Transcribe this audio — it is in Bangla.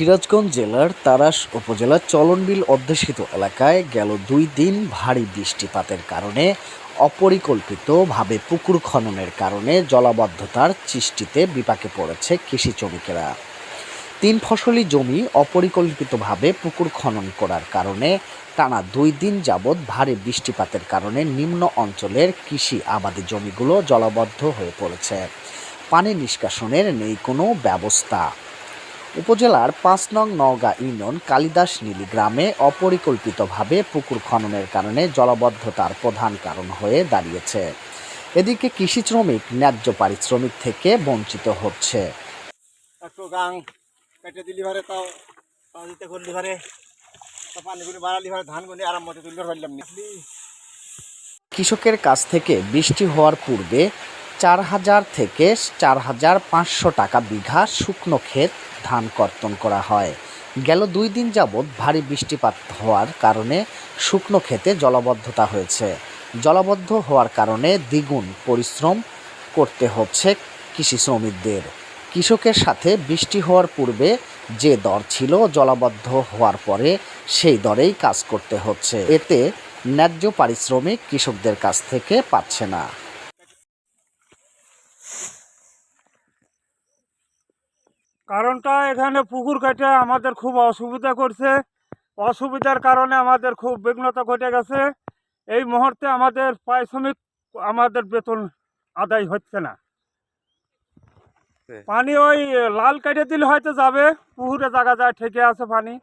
সিরাজগঞ্জ জেলার তারাস উপজেলার চলনবিল অধ্যুষিত এলাকায় গেল দুই দিন ভারী বৃষ্টিপাতের কারণে অপরিকল্পিতভাবে পুকুর খননের কারণে জলাবদ্ধতার সৃষ্টিতে বিপাকে পড়েছে কৃষি শ্রমিকেরা। তিন ফসলি জমি অপরিকল্পিতভাবে পুকুর খনন করার কারণে টানা দুই দিন যাবৎ ভারী বৃষ্টিপাতের কারণে নিম্ন অঞ্চলের কৃষি আবাদি জমিগুলো জলাবদ্ধ হয়ে পড়েছে। পানি নিষ্কাশনের নেই কোনো ব্যবস্থা। উপজেলার পাঁচ নং নওগাঁ ইউনিয়ন কালিদাস নীলি গ্রামে অপরিকল্পিতভাবে পুকুর খননের কারণে জলবদ্ধতার প্রধান কারণ হয়ে দাঁড়িয়েছে। এদিকে কৃষি শ্রমিক ন্যায্য পারিশ্রমিক থেকে বঞ্চিত হচ্ছে। একটু গাং কেটে দিলি ভারে তাও তাও দিতে করলি ভারে পানিগুলি বাড়ালি ভারে ধানগুলি আরাম মতো তুলতে পারলাম কৃষকের কাছ থেকে বৃষ্টি হওয়ার পূর্বে চার হাজার থেকে চার হাজার পাঁচশো টাকা বিঘা শুকনো ক্ষেত ধান কর্তন করা হয়। গেল দুই দিন যাবৎ ভারী বৃষ্টিপাত হওয়ার কারণে শুকনো ক্ষেতে জলাবদ্ধতা হয়েছে। জলাবদ্ধ হওয়ার কারণে দ্বিগুণ পরিশ্রম করতে হচ্ছে কৃষি শ্রমিকদের। কৃষকের সাথে বৃষ্টি হওয়ার পূর্বে যে দর ছিল জলাবদ্ধ হওয়ার পরে সেই দরেই কাজ করতে হচ্ছে। এতে ন্যায্য পারিশ্রমিক কৃষকদের কাছ থেকে পাচ্ছে না। কারণটা এখানে পুকুর কেটে আমাদের খুব অসুবিধা করছে। অসুবিধার কারণে আমাদের খুব বিঘ্নতা ঘটে গেছে। এই মুহূর্তে আমাদের পারিশ্রমিক আমাদের বেতন আদায় হচ্ছে না। পানি ওই লাল কেটে দিলে হয়তো যাবে পুকুরে জায়গা যায় ঠেকে আছে পানি।